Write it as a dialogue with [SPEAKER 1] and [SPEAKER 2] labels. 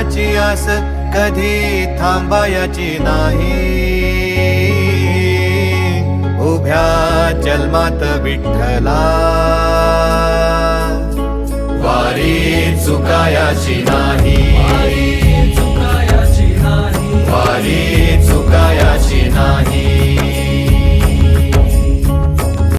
[SPEAKER 1] दर्शनाची आस कधी थांबायची नाही. उभ्या जन्मात विठ्ठला. वारी चुकायाची नाही. वारी चुकायाची नाही.